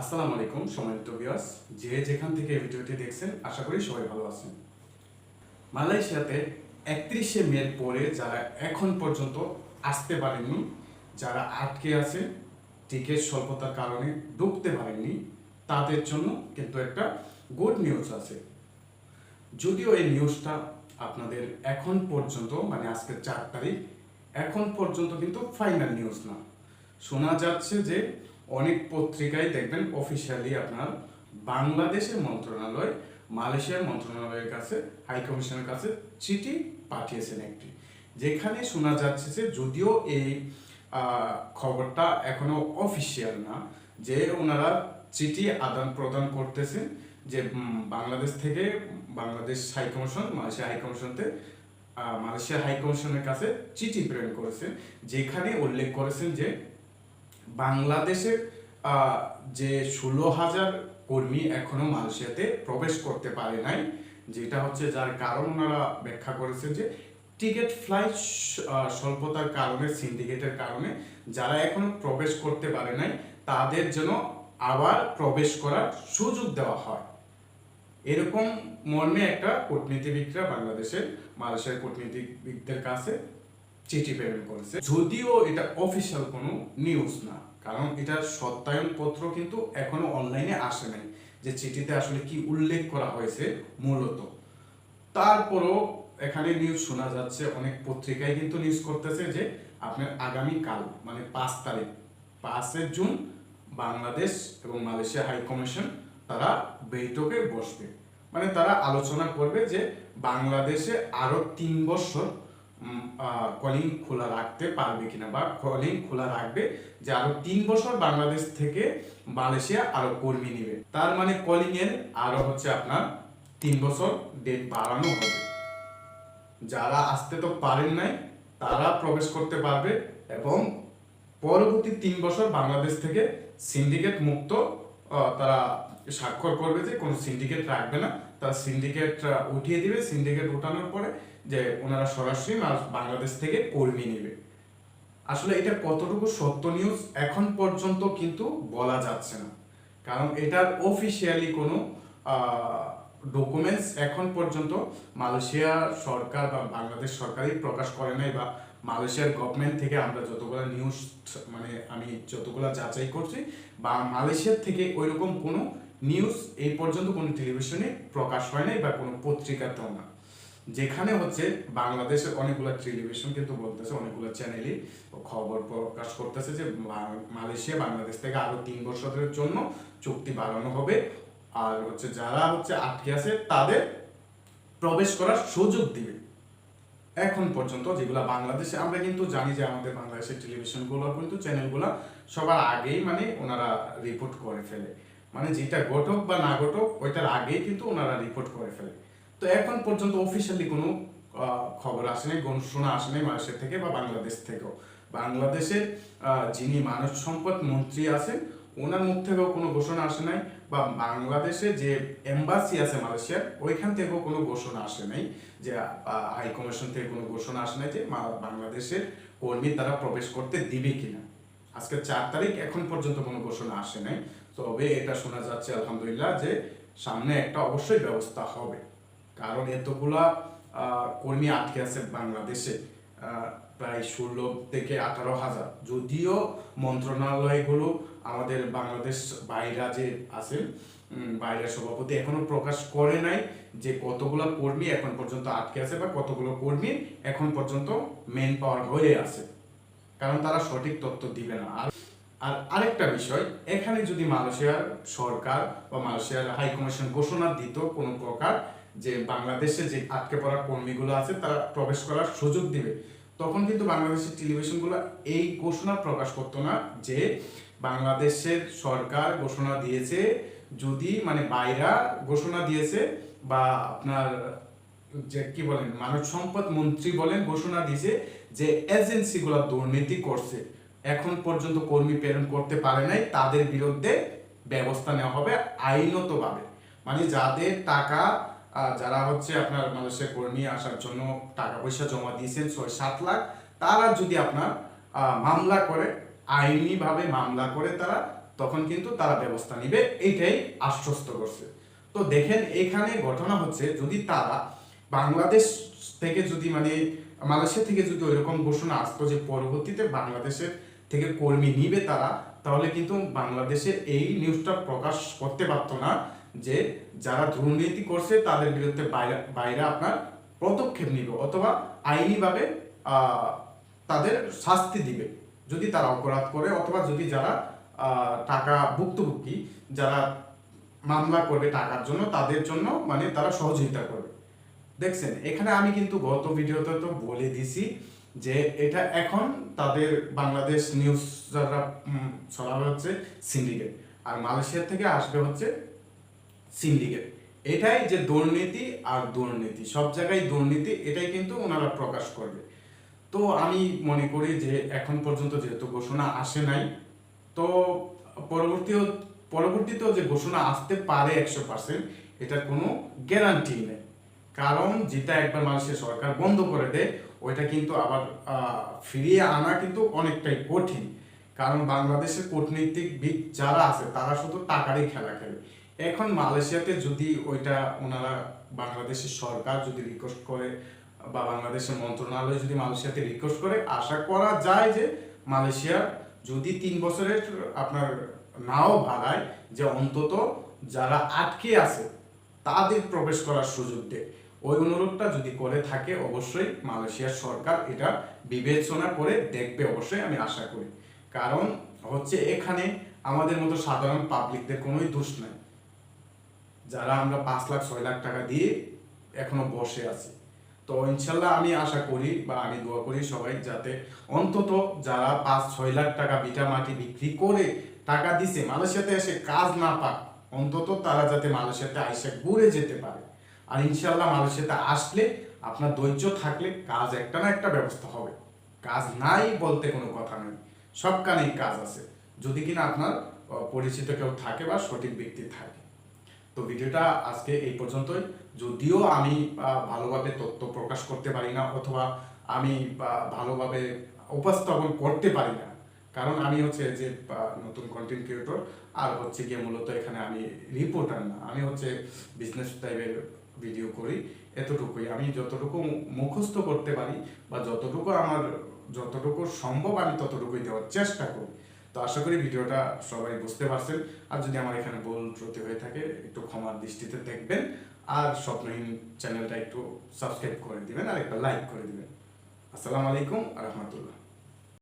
আসসালামু আলাইকুম, সম্মানিত ভিউয়ার্স যে যেখান থেকে ভিডিওটি দেখছেন, আশা করি সবাই ভালো আছেন। মালয়েশিয়াতে একত্রিশে মে পরে যারা এখন পর্যন্ত আসতে পারেননি, যারা আটকে আছে টিকিট স্বল্পতার কারণে ঢুকতে পারেননি, তাদের জন্য কিন্তু একটা গুড নিউজ আছে। যদিও এই নিউজটা আপনাদের এখন পর্যন্ত মানে আজকে চার তারিখ, এখন পর্যন্ত কিন্তু ফাইনাল নিউজ না। শোনা যাচ্ছে যে অনেক পত্রিকায় দেখবেন অফিসিয়ালি আপনার বাংলাদেশের মন্ত্রণালয়, মালয়েশিয়ার মন্ত্রণালয়ের কাছে হাই কমিশনের কাছে চিঠি পাঠিয়েছেন একটি। যেখানে শোনা যাচ্ছে যে যদিও এই খবরটা এখনও অফিসিয়াল না, যে ওনারা চিঠি আদান প্রদান করতেছেন যে বাংলাদেশ থেকে Bangladesh high commission Malaysia high কমিশনতে Malaysia high কমিশনের কাছে চিঠি প্রেরণ করেছেন, যেখানে উল্লেখ করেছেন যে বাংলাদেশের যে ষোলো হাজার কর্মী এখনও মালয়েশিয়াতে প্রবেশ করতে পারে নাই, যেটা হচ্ছে যার কারণ ওনারা ব্যাখ্যা করেছেন যে টিকিট ফ্লাইট স্বল্পতার কারণে, সিন্ডিকেটের কারণে যারা এখনও প্রবেশ করতে পারে নাই, তাদের যেন আবার প্রবেশ করার সুযোগ দেওয়া হয়। এরকম মর্মে একটা কূটনীতিবিদরা বাংলাদেশের, মালয়েশিয়ার কূটনীতিবিদদের কাছে চিঠি প্রেরণ করেছে। যদিও এটা অফিসিয়াল কোনো নিউজ না, কারণ এটার সত্যায়ন পত্র কিন্তু এখনও অনলাইনে আসে নাই, যে চিঠিতে আসলে কি উল্লেখ করা হয়েছে মূলত। তারপরও এখানে নিউজ শোনা যাচ্ছে, অনেক পত্রিকায় কিন্তু নিউজ করতেছে যে আপনার আগামী কাল মানে পাঁচ তারিখ, পাঁচে জুন বাংলাদেশ এবং মালয়েশিয়া হাই কমিশন তারা বৈঠকে বসবে। মানে তারা আলোচনা করবে যে বাংলাদেশে আরও তিন বছর কলিং খোলা রাখতে পারবে কিনা বা কলিং খোলা রাখবে যে আরও তিন বছর বাংলাদেশ থেকে মালয়েশিয়া আরও কর্মী নিবে। তার মানে কলিং এর আরও হচ্ছে আপনার তিন বছর ডেট বাড়ানো হবে। যারা আসতে তো পারেন নাই, তারা প্রবেশ করতে পারবে এবং পরবর্তী তিন বছর বাংলাদেশ থেকে সিন্ডিকেট মুক্ত তারা স্বাক্ষর করবে যে কোনো সিন্ডিকেট রাখবে না। তারা সিন্ডিকেট উঠিয়ে দিবে। সিন্ডিকেট উঠানোর পরে যে ওনারা সরাসরি বাংলাদেশ থেকে কর্মী নেবে। আসলে এটা কতটুকু সত্য নিউজ এখন পর্যন্ত কিন্তু বলা যাচ্ছে না। কারণ এটার অফিসিয়ালি কোনো ডকুমেন্টস এখন পর্যন্ত মালয়েশিয়া সরকার বা বাংলাদেশ সরকারই প্রকাশ করে নাই বা মালয়েশিয়ার গভর্নমেন্ট থেকে আমরা যতগুলো নিউজ মানে আমি যতগুলো যাচাই করছি, বা মালয়েশিয়ার থেকে ওইরকম কোনো নিউজ এই পর্যন্ত কোনো টেলিভিশনে প্রকাশ হয় নাই বা কোনো পত্রিকাতেও না। যেখানে হচ্ছে বাংলাদেশের অনেকগুলো টেলিভিশন কিন্তু বলতেছে, অনেকগুলো চ্যানেলই খবর প্রকাশ করতেছে যে মালয়েশিয়া, বাংলাদেশ থেকে আরও তিন বছরের জন্য চুক্তি বাড়ানো হবে। আর হচ্ছে যারা হচ্ছে আটকে আছে, তাদের প্রবেশ করার সুযোগ দিবে। এখন পর্যন্ত যেগুলো বাংলাদেশে, আমরা কিন্তু জানি যে আমাদের বাংলাদেশের টেলিভিশনগুলো কিন্তু চ্যানেলগুলো সবার আগেই মানে ওনারা রিপোর্ট করে ফেলে। মানে যেটা ঘটক বা না ঘটক, ওইটার আগেই কিন্তু ওনারা রিপোর্ট করে ফেলে। তো এখন পর্যন্ত অফিসিয়ালি কোনো খবর আসেনি ঘোষণা আসেনি মালয়েশিয়া থেকে বা বাংলাদেশ থেকেও। বাংলাদেশের যিনি মানব সম্পদ মন্ত্রী আছেন ওনার মুখ থেকেও কোনো ঘোষণা আসে নাই বা বাংলাদেশে যে এম্বাসি আছে মালয়েশিয়ার, ওইখান থেকেও কোনো ঘোষণা আসে নাই যে হাই কমিশন থেকে কোনো ঘোষণা আসে নাই যে বাংলাদেশের কর্মী তারা প্রবেশ করতে দিবে কিনা। আজকে চার তারিখ, এখন পর্যন্ত কোনো ঘোষণা আসে নাই। তবে এটা শোনা যাচ্ছে, আলহামদুলিল্লাহ, যে সামনে একটা অবশ্যই ব্যবস্থা হবে। কারণ এতগুলা কর্মী আটকে আছে বাংলাদেশে। প্রায় ষোলো থেকে আঠারো হাজার। যদিও মন্ত্রণালয়গুলো আমাদের বাংলাদেশ বাইরা যে আছেন উম, বাইরের সভাপতি এখনও প্রকাশ করে নাই যে কতগুলো কর্মী এখন পর্যন্ত আটকে আছে বা কতগুলো কর্মী এখন পর্যন্ত মেন পাওয়ার হয়ে আছে। কারণ তারা সঠিক তথ্য দিবে না। আর আর আরেকটা বিষয় এখানে যদি মালয়েশিয়ার সরকার বা মালয়েশিয়ার হাই কমিশন ঘোষণা দিত কোনো প্রকার যে বাংলাদেশে যে আটকে পড়া কর্মীগুলো আছে, তারা প্রবেশ করার সুযোগ দিবে। তখন কিন্তু বাংলাদেশের টেলিভিশনগুলো এই ঘোষণা প্রকাশ করতো না যে বাংলাদেশের সরকার ঘোষণা দিয়েছে, যদি মানে বাইরা ঘোষণা দিয়েছে বা আপনার যে কি বলেন, মানব সম্পদ মন্ত্রী বলেন ঘোষণা দিয়েছে যে এজেন্সিগুলো দুর্নীতি করছে। এখন পর্যন্ত কর্মী প্রেরণ করতে পারে নাই, তাদের বিরুদ্ধে ব্যবস্থা নেওয়া হবে আইনতভাবে। মানে যাদের টাকা যারা হচ্ছে আপনার মানুষের কর্মী আসার জন্য টাকা পয়সা জমা দিয়েছেন, ছয় সাত লাখ, তারা যদি আপনার মামলা করে, আইনিভাবে মামলা করে তারা, তখন কিন্তু তারা ব্যবস্থা নিবে। এইটাই আশ্বস্ত করছে। তো দেখেন, এখানে ঘটনা হচ্ছে যদি তারা বাংলাদেশ থেকে যদি মানে মালয়েশিয়া থেকে যদি ওইরকম ঘোষণা আসতো যে পরবর্তীতে বাংলাদেশের থেকে কর্মী নিবে তারা, তাহলে কিন্তু বাংলাদেশে এই নিউজটা প্রকাশ করতে পারতো না। যে যারা দুর্নীতি করছে তাদের বিরুদ্ধে বাইরে আপনার পদক্ষেপ নিবে অথবা আইনিভাবে তাদের শাস্তি দিবে। যদি তারা অপরাধ করে অথবা যদি যারা টাকা ভুক্তভোগী যারা মামলা করবে টাকার জন্য তাদের জন্য মানে তারা সহযোগিতা করবে। দেখছেন এখানে আমি কিন্তু গত ভিডিওতে তো বলে দিছি যে এটা এখন তাদের বাংলাদেশ নিউজ যারা উম, হচ্ছে সিন্ডিকেট। আর মালয়েশিয়া থেকে আসবে হচ্ছে সিন্ডিকেট। এটাই যে দুর্নীতি আর দুর্নীতি, সব জায়গায় দুর্নীতি, এটাই কিন্তু ওনারা প্রকাশ করবে। তো আমি মনে করি যে এখন পর্যন্ত যেহেতু ঘোষণা আসে নাই, তো পরবর্তীও, পরবর্তীতেও যে ঘোষণা আসতে পারে একশো পার্সেন্ট, এটার কোনো গ্যারান্টি নেই। কারণ যেটা একবার মানুষের সরকার বন্ধ করে দেয়, ওইটা কিন্তু আবার ফিরিয়ে আনা কিন্তু অনেকটাই কঠিন। কারণ বাংলাদেশের কূটনীতিকবিদ যারা আছে, তারা শুধু টাকারই খেলা খেলে। এখন মালয়েশিয়াতে যদি ওইটা ওনারা বাংলাদেশের সরকার যদি রিকোয়েস্ট করে বা বাংলাদেশের মন্ত্রণালয় যদি মালয়েশিয়াতে রিকোয়েস্ট করে, আশা করা যায় যে মালয়েশিয়া যদি তিন বছরের আপনার নাও ভাড়ায় যে অন্তত যারা আটকে আছে তাদের প্রবেশ করার সুযোগ দেয়। ওই অনুরোধটা যদি করে থাকে, অবশ্যই মালয়েশিয়ার সরকার এটা বিবেচনা করে দেখবে, অবশ্যই আমি আশা করি। কারণ হচ্ছে এখানে আমাদের মতো সাধারণ পাবলিকদের কোনোই দোষ নাই। যারা আমরা পাঁচ লাখ, ছয় লাখ টাকা দিয়ে এখনও বসে আছি। তো ইনশাল্লাহ আমি আশা করি বা আমি দোয়া করি সবাই যাতে অন্তত যারা পাঁচ, ছয় লাখ টাকা বিটা মাটি বিক্রি করে টাকা দিছে, মালয়েশিয়াতে এসে কাজ না পাক, অন্তত তারা যাতে মালয়েশিয়াতে আইসে ঘুরে যেতে পারে। আর ইনশাল্লাহ মালয়েশিয়াতে আসলে আপনার ধৈর্য থাকলে কাজ একটা না একটা ব্যবস্থা হবে। কাজ নাই বলতে কোনো কথা নেই সব কানেই কাজ আছে। যদি কিনা আপনার পরিচিত কেউ থাকে বা সঠিক ব্যক্তি থাকে। তো ভিডিওটা আজকে এই পর্যন্তই। যদিও আমি ভালোভাবে তথ্য প্রকাশ করতে পারি না অথবা আমি ভালোভাবে উপস্থাপন করতে পারি না। কারণ আমি হচ্ছে যে নতুন কন্টেন্ট ক্রিয়েটর আর হচ্ছে গিয়ে মূলত এখানে আমি রিপোর্টার না। আমি হচ্ছে বিজনেস টাইপের ভিডিও করি, এতটুকুই। আমি যতটুকু মুখস্থ করতে পারি বা যতটুকু আমার, যতটুকু সম্ভব আমি ততটুকুই দেওয়ার চেষ্টা করি। তো আশা করি ভিডিওটা সবাই বুঝতে পারছেন। আর যদি আমার এখানে ভুল ত্রুটি হয়ে থাকে, একটু ক্ষমার দৃষ্টিতে দেখবেন। আর স্বপ্নহীন চ্যানেলটা একটু সাবস্ক্রাইব করে দিবেন আর একটা লাইক করে দিবেন। আসসালামু আলাইকুম রহমতুল্লাহ।